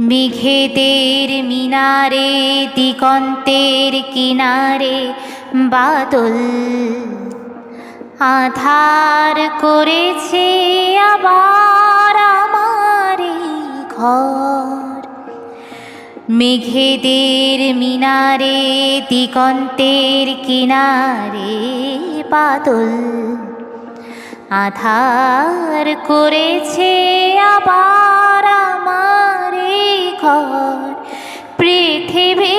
মেঘেদের মিনারে, দিগন্তের কিনারে বাদল আধার করেছে আবার আমার ঘর। মেঘেদের মিনারে, দিগন্তের কিনারে বাদল আধার করেছে আবার আমার ঘর। পৃথিবী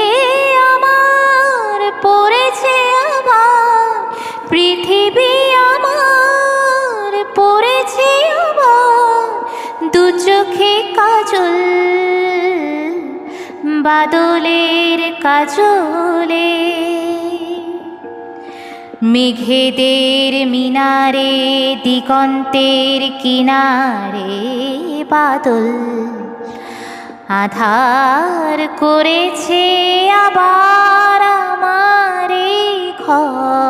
আমার পড়েছে আবার। পৃথিবী আমার পড়েছে আবার। দু চোখে কাজল, বাদলের কাজলে। মেঘেদের মিনারে দিগন্তের কিনারে বাদল। আধার করেছে আবার আমারে ঘর।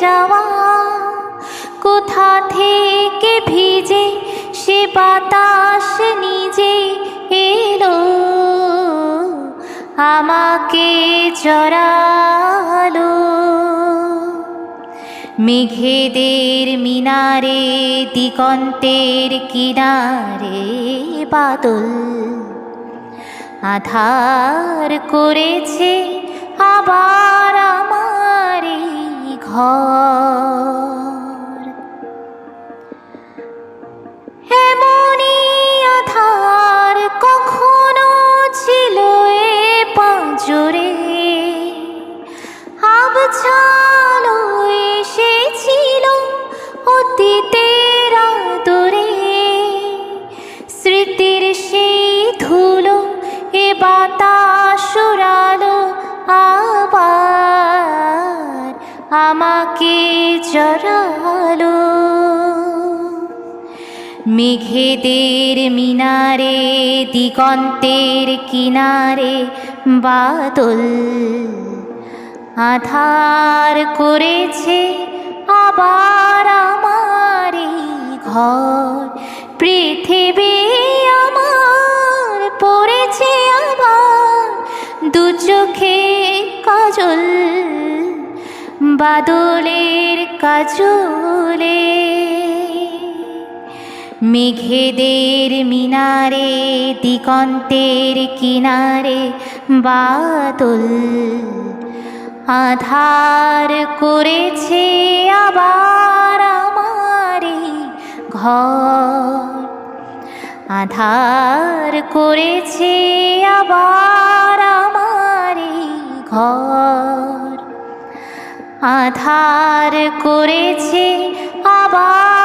যাওয়া, কোথা থেকে ভিজে সে বাতাস নিজে এলো? আমাকে জড়ালো। মেঘেদের মিনারে, দিগন্তের কিনারে বাদল। আধার করেছে আবার আমার আবছালো এসেছিল অতীতের আদরে। স্মৃতির সেই ধুলো এ বাতাস উড়ালো আবার, আমাকে জড়ালো। মেঘেদের মিনারে, দিগন্তের কিনারে বাদল আধার করেছে আবার আমার ঘর। পৃথিবী আমার, পড়েছে আবার দু চোখে কাজল, বাদলের কাজলে। মেঘেদের মিনারে, দিগন্তের কিনারে বাদল আধার করেছে আবার আমার ঘর। আধার করেছে আবার আমার ঘর। আধার করেছে আবার